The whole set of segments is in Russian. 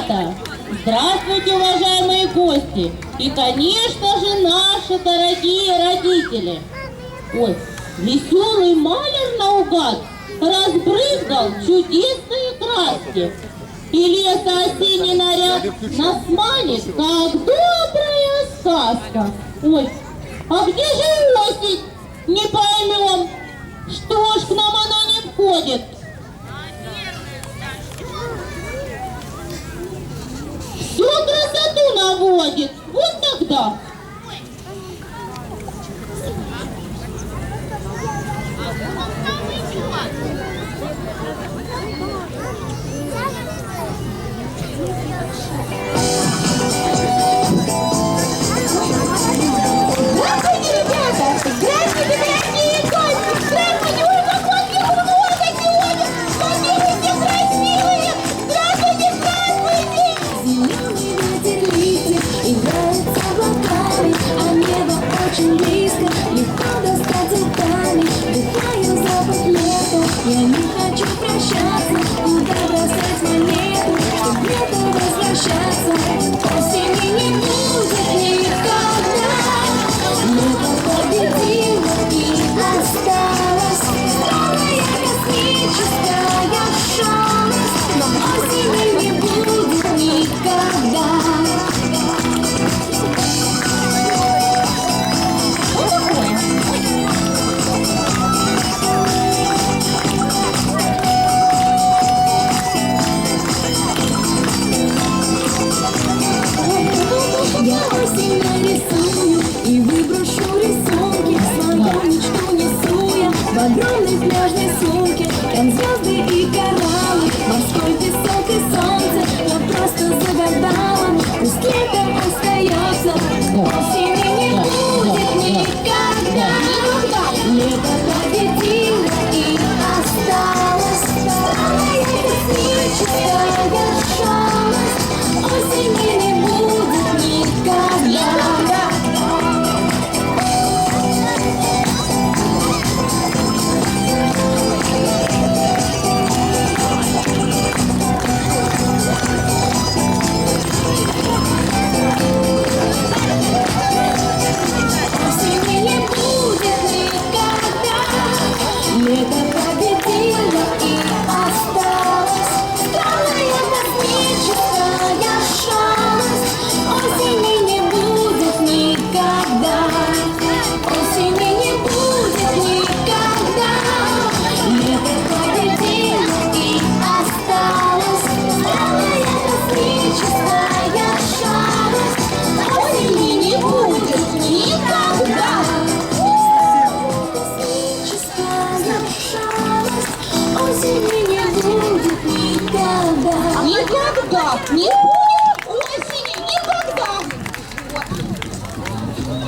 ребята! Здравствуйте, уважаемые гости! И, конечно же, наши дорогие родители! Ой, веселый малер наугад разбрызгал чудесные краски. И лето-осенний наряд нас манит, как добрая сказка. Ой, а где же осень? Не поймем. Что ж к нам она не входит? будет, вот тогда just.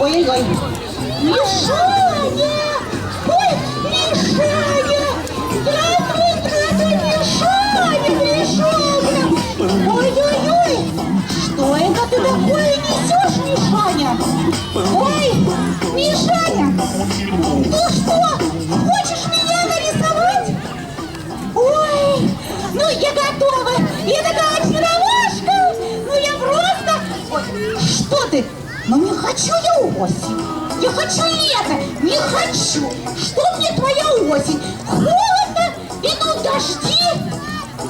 Ой-ой-ой. Ну что. осень. Не хочу лето, не хочу. Что мне твоя осень? Холодно и ну дожди.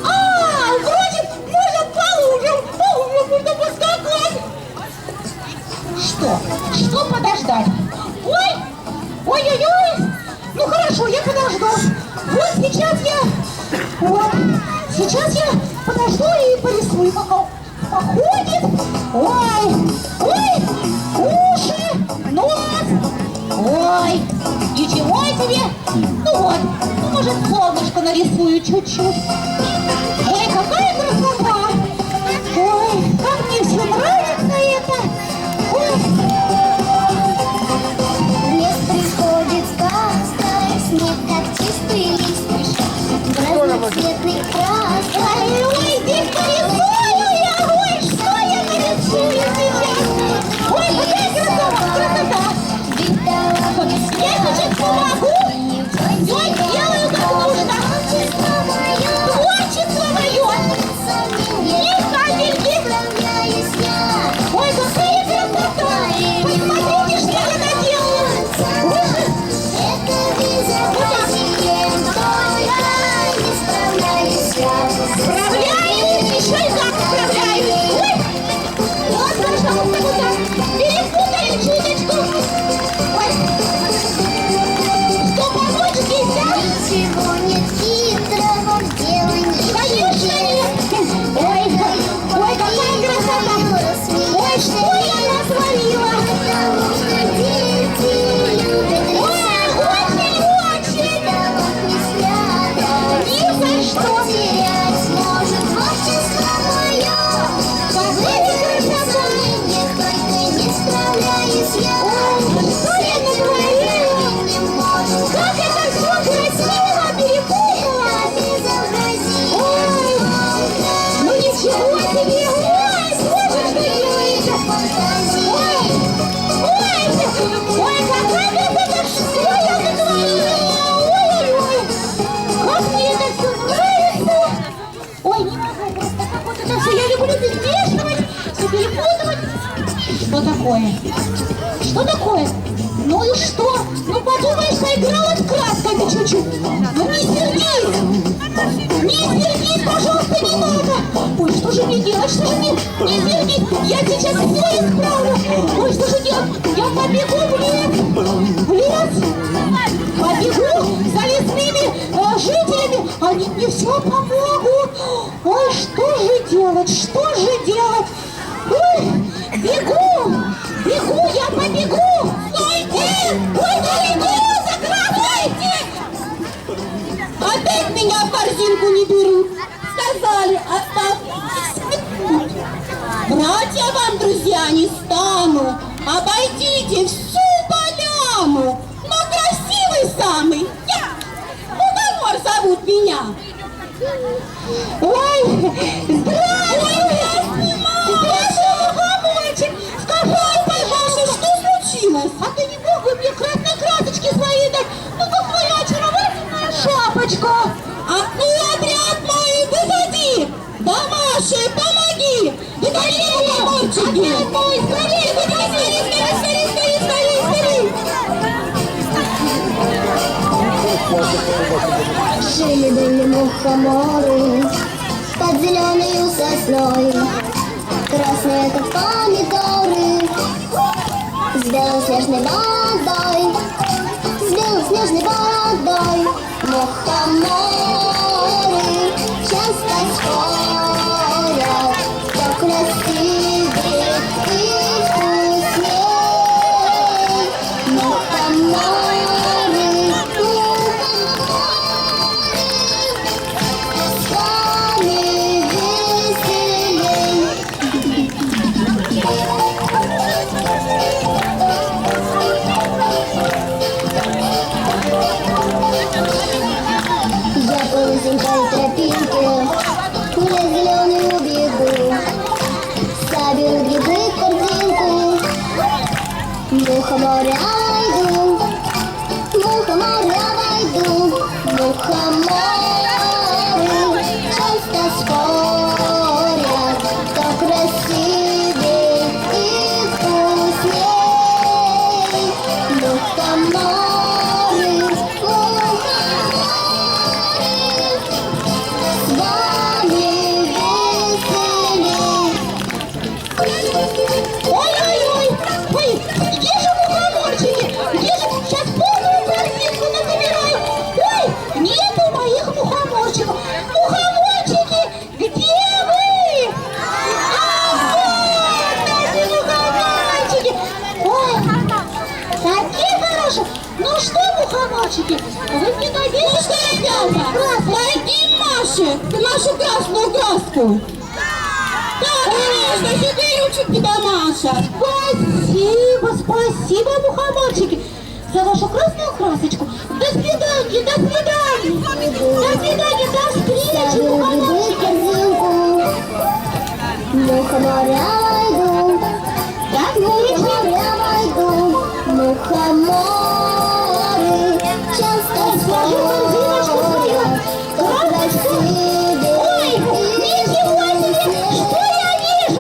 А, вроде можно полудем, полудем можно поскакать. Что? Что подождать? Ой, ой-ой-ой. Ну хорошо, я подожду. Вот сейчас я... Вот, сейчас я подожду и порисую, пока походит. Ой. порисую чуть-чуть. Ой, не могу, просто я люблю перемешивать, перепутывать. Что такое? Что такое? Ну и что? Ну подумаешь, поиграла с красками чуть-чуть. Ну не сердись! Не сердись, пожалуйста, не надо! Же мне делать? Что же мне? Не сердись! Я сейчас все исправлю! Ой, что же делать? Я побегу в лес! В лес! Побегу за лесными э, жителями! Они мне все помогут! Ой, что же делать? Что же делать? Ой, бегу! Бегу, я побегу! Стойте! Ой, далеко! Закрывайте! Опять меня в корзинку не берут. Брать я вам, друзья, не стану. Обойдите всю поляну. Но красивый самый я. Уговор зовут меня. Ой, здравствуй! Мухоморы под зеленой сосной. Красные, как помидоры, с белоснежной бородой, с белоснежной бородой. Мухоморы часто спорят, кто красивее и вкусней. Мухоморы, Я по узенькой тропинке на зеленый убегу, соберу грибы корзинку, мухоморы обойду, мухоморы обойду, мухоморы часто спорят, мухоморчики, вы мне что, ребята? Дадим Маше нашу красную краску. Да, конечно, сидеючик тебя, Маша. Спасибо, спасибо, мухоморчики, за вашу красную красочку. До свидания, до свидания. До свидания, до встречи, мухоморчики. корзинку,